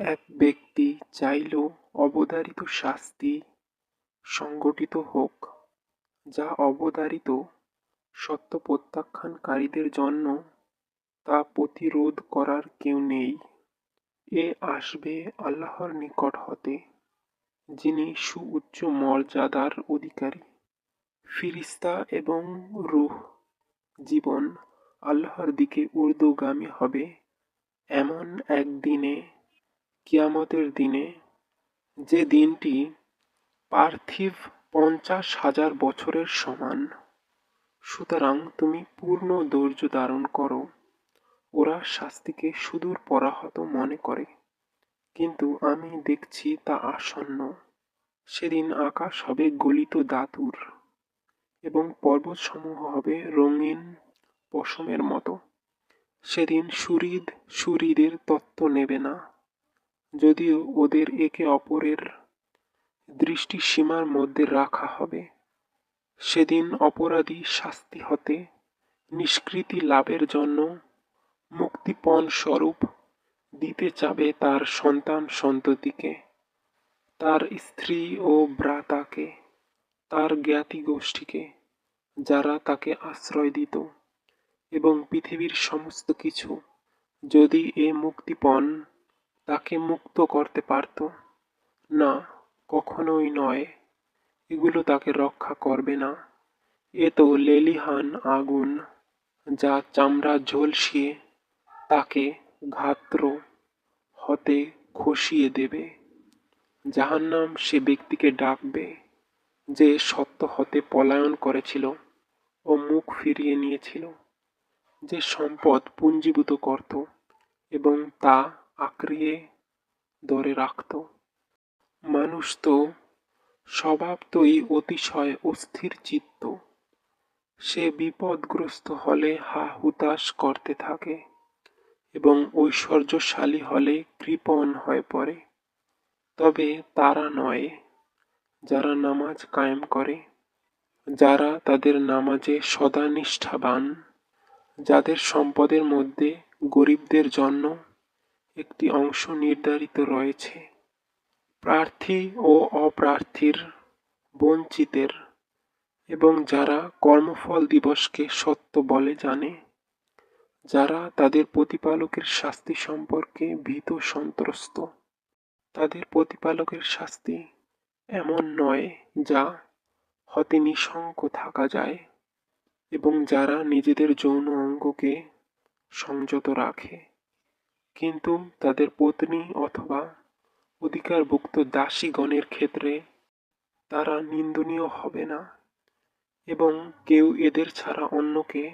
এক ব্যক্তি চাইলেও অবধারিত শাস্তি সংগঠিত হোক, যা অবধারিত সত্য প্রত্যাখ্যানকারীদের জন্য তা প্রতিরোধ করার কেউ নেই। এ আসবে আল্লাহর নিকট হতে, যিনি সুউচ্চ মর্যাদার অধিকারী। ফিরিস্তা এবং রুহ জীবন আল্লাহর দিকে ঊর্ধ্বগামী হবে, এমন এক দিনে কিয়ামতের দিনে যে দিনটি পার্থিব পঞ্চাশ হাজার বছরের সমান, সুতরাং তুমি পূর্ণ ধৈর্য ধারণ করো। ওরা শাস্তিকে সুদূর পরাহত মনে করে। কিন্তু আমি দেখছি তা আসন্ন। সেদিন আকাশ হবে গলিত দাতুর এবং পর্বতসমূহ হবে রঙিন পশমের মতো। সেদিন সুরিদ সুরিদের তত্ত্ব নেবে না। যদিও ওদের একে অপরের দৃষ্টি সীমার মধ্যে রাখা হবে, সেদিন অপরাধী শাস্তি হতে নিষ্কৃতি লাভের জন্য মুক্তিপণ স্বরূপ দিতে চাবে তার সন্তান সন্ততিকে, তার স্ত্রী ও ভ্রাতাকে, তার জ্ঞাতি গোষ্ঠীকে, যারা তাকে আশ্রয় দিত এবং পৃথিবীর সমস্ত কিছু যদি এ মুক্তিপণ তাকে মুক্ত করতে পারত। না, কখনোই নয়। এগুলো তাকে রক্ষা করবে না। এ তো লেলিহান আগুন, যা চামড়া ঝলসিয়ে তাকে ঘাত্র হতে খসিয়ে দেবে। জাহান্নাম সে ব্যক্তিকে ডাকবে, যে সত্য হতে পলায়ন করেছিল ও মুখ ফিরিয়ে নিয়েছিল, যে সম্পদ পুঞ্জীভূত করত এবং তা আঁকড়িয়ে ধরে রাখত। মানুষ তো স্বভাব স্বভাবতই অতিশয় অস্থির চিত্ত। সে বিপদগ্রস্ত হলে হা হুতাশ করতে থাকে এবং ঐশ্বর্যশালী হলে কৃপণ হয়ে পড়ে। তবে তারা নয়, যারা নামাজ কায়েম করে, যারা তাদের নামাজে সদা নিষ্ঠাবান যাদের সম্পদের মধ্যে গরিবদের জন্য একটি অংশ নির্ধারিত রয়েছে। প্রার্থী ও অপ্রার্থীর বঞ্চিতের এবং যারা কর্মফল দিবসকে সত্য বলে জানে, যারা তাদের প্রতিপালকের শাস্তি সম্পর্কে ভীত সন্ত্রস্ত। তাদের প্রতিপালকের শাস্তি এমন নয় যা হতে নিঃশঙ্ক থাকা যায় এবং যারা নিজেদের যৌন অঙ্গকে সংযত রাখে। কিন্তু তাদের পত্নী অথবা অধিকারভুক্ত দাসীগণের ক্ষেত্রে তারা নিন্দনীয় হবে না এবং কেউ এদের ছাড়া অন্যকে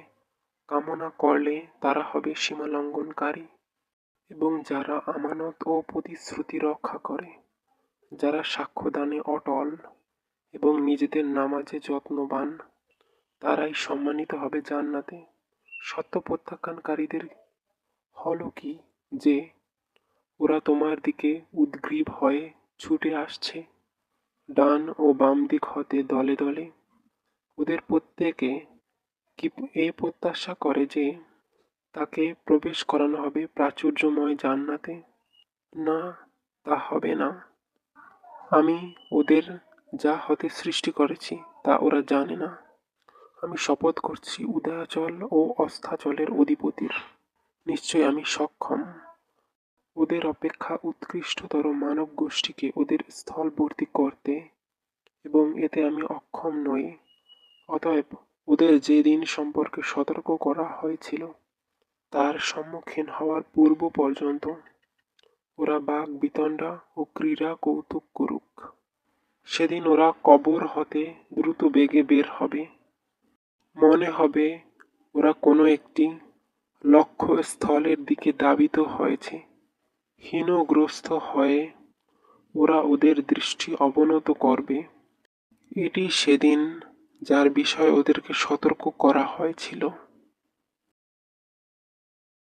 কামনা করলে তারা হবে সীমালঙ্ঘনকারী এবং যারা আমানত ও প্রতিশ্রুতি রক্ষা করে, যারা সাক্ষ্যদানে অটল এবং নিজেদের নামাজে যত্নবান, তারাই সম্মানিত হবে জান্নাতে। সত্য প্রত্যাখ্যানকারীদের হল কি? যে ওরা তোমার দিকে উদ্গ্রীব হয়ে ছুটে আসছে। ডান ও বাম দিক হতে দলে দলে। ওদের প্রত্যেকে কি এ প্রত্যাশা করে যে তাকে প্রবেশ করানো হবে প্রাচুর্যময় জান্নাতে? না, তা হবে না। আমি ওদের যা হতে সৃষ্টি করেছি, তা ওরা জানে না। আমি শপথ করছি উদয়াচল ও অস্থাচলের অধিপতির। নিশ্চয় আমি সক্ষম। ওদের অপেক্ষা উৎকৃষ্টতর মানব গোষ্ঠীকে ওদের স্থলবর্তী করতে এবং এতে আমি অক্ষম নই। অতএব ওদের যে দিন সম্পর্কে সতর্ক করা হয়েছিল, তার সম্মুখীন হওয়ার পূর্ব পর্যন্ত ওরা বাঘ বিতণ্ডা ও ক্রীড়া কৌতুক করুক। সেদিন ওরা কবর হতে দ্রুত বেগে বের হবে। মনে হবে ওরা কোনো একটি লক্ষ্য স্থলের দিকে দাবিত হয়েছে। হীনগ্রস্ত হয়ে ওরা ওদের দৃষ্টি অবনত করবে। এটি সেদিন যার বিষয়ে ওদেরকে সতর্ক করা হয়েছিল।